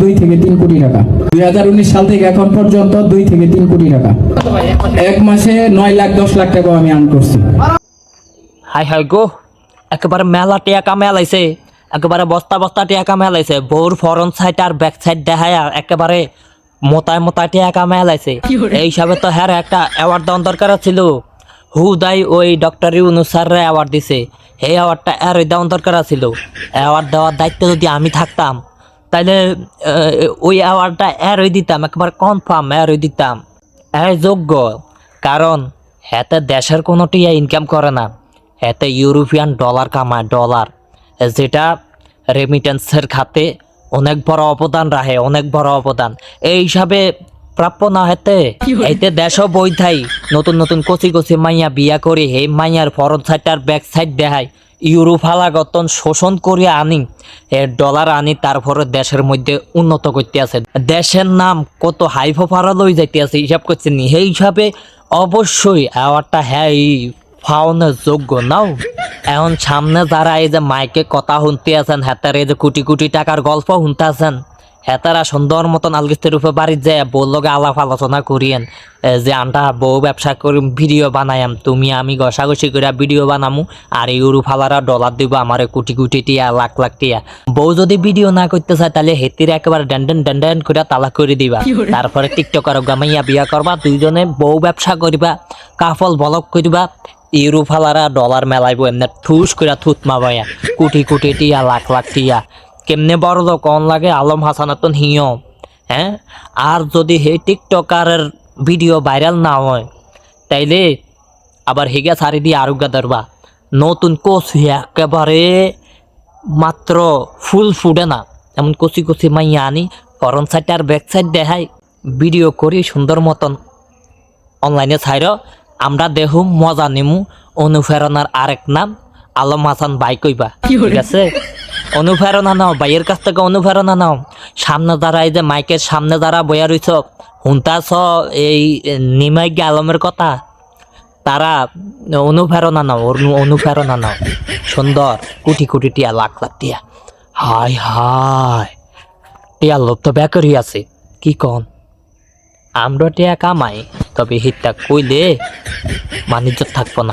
দুই থেকে তিন কোটি টাকা। দুই হাজার উনিশ সাল থেকে এখন পর্যন্ত দুই থেকে তিন কোটি টাকা। এক মাসে নয় লাখ দশ লাখ টাকা আমি আর্ন করছি। হাই হাই গো একেবারে মেলা টিয়াকা মেলাইছে একেবারে বস্তা বস্তা টিয়াকা মেলাইছে বউর ফরন সাইড আর ব্যাক সাইড দেখায় একেবারে মোতায় মোতায় টিয়াকা মেলাইছে এই হিসাবে তো হ্যাঁ একটা অ্যাওয়ার্ড দেওয়ার দরকার ছিল। হুদাই ওই ডক্টর ইউনুস স্যাররা অ্যাওয়ার্ড দিছে। এই অ্যাওয়ার্ডটা আর দেওয়ার দরকার ছিল। অ্যাওয়ার্ড দেওয়ার দায়িত্ব যদি আমি থাকতাম আহ, ওই অ্যাওয়ার্ডটা এরই দিতাম একবার কনফার্ম এরই দিতাম। এর যোগ্য কারণ এতে দেশের কোনো টিয়া ইনকাম করে না। এতে ইউরোপিয়ান ডলার কামায় ডলার যেটা রেমিটেন্সের খাতে অনেক বড় অবদান রাখে অনেক বড় অবদান। এই হিসাবে প্রাপ্য না হেতে এতে দেশও বই থাই নতুন নতুন কচি কচি মাইয়া বিয়া করে হে মাইয়ার ফরন সাইড আর ব্যাক সাইড দেখায় ইউরো ফালাগতন শোষণ করিয়া আনি ডলার আনি তারপরে দেশের মধ্যে উন্নত করতে আছে দেশের নাম কত হাইফো ফারা লই যাইতে আছে হিসাব করছে নি? সেই হিসাবে অবশ্যই অ্যাওয়ার্ডটা হ্যাঁ এই যোগ্য, নাও। এখন সামনে যারা এই যে মাইকে কথা শুনতে আছেন হাতের এই যে কোটি কোটি টাকার গল্প শুনতে আছেন হেতারা সুন্দর মতন আলগিস্তের উপরে বাড়ির যায় বউ লগে আলাপ আলোচনা করিয়েন। যে আনটা বউ ব্যবসা করি ভিডিও বানায়াম তুমি আমি ঘষাঘষি করে ভিডিও বানামু আর ইউরো ফালারা ডলার দিব আমার কোটি কোটি টিয়া লাখ লাখ টিয়া। বউ যদি ভিডিও না করতে চায় তাহলে হেতির একেবারে ডেন্ডেন ডেন্ডেন করে তালাক করে দিবা। তারপরে টিকটকার গামাইয়া বিয়া করবা দুইজনে বউ ব্যবসা করিবা কাফল বলক করিবা ইউরো ফালারা ডলার মেলাইব এমনি ঠুস করে থুত মাবাইয়া কোটি কোটি টিয়া লাখ লাখ টিয়া। কেমনে বড় লোক? কন লাগে আলম হাসানাতন হিয়। হ্যাঁ? আর যদি হে টিকটকারের ভিডিও ভাইরাল না হয় তাইলে আবার হিগা সারি দিয়ে আরোগ্য ধরবা। নতুন কোচ একেবারে মাত্র ফুল ফুডে না। এমন কচি কচি মাইয়া আনি ফরন সাইড আর ব্যাক সাইড দেখাই। ভিডিও করি সুন্দর মতন। অনলাইনে ছাইর আমরা দেহু মজা নিমু। অনুপ্রেরণার আরেক নাম আলম হাসান বাই কইবা। ঠিক আছে? অনুপ্রেরণা নাও বাইয়ের কাছ থেকে অনুপ্রেরণা নাও। সামনে এই যে মাইকের সামনে যারা বয়া রইছ। হুন্তাছ এই নিমাইকে আলমের কথা? তারা অনুপ্রেরণা নাও অনু- অনুপ্রেরণা নাও। সুন্দর, কোটি কুটি টিয়া, লাখ লাখ টিয়া। হাই হাই টিয়া লোভ তো বেকারই আছে, কি কন? আমরা টিয়া কামাই, তবে হিতটা কইলে বাণিজ্য থাকব না।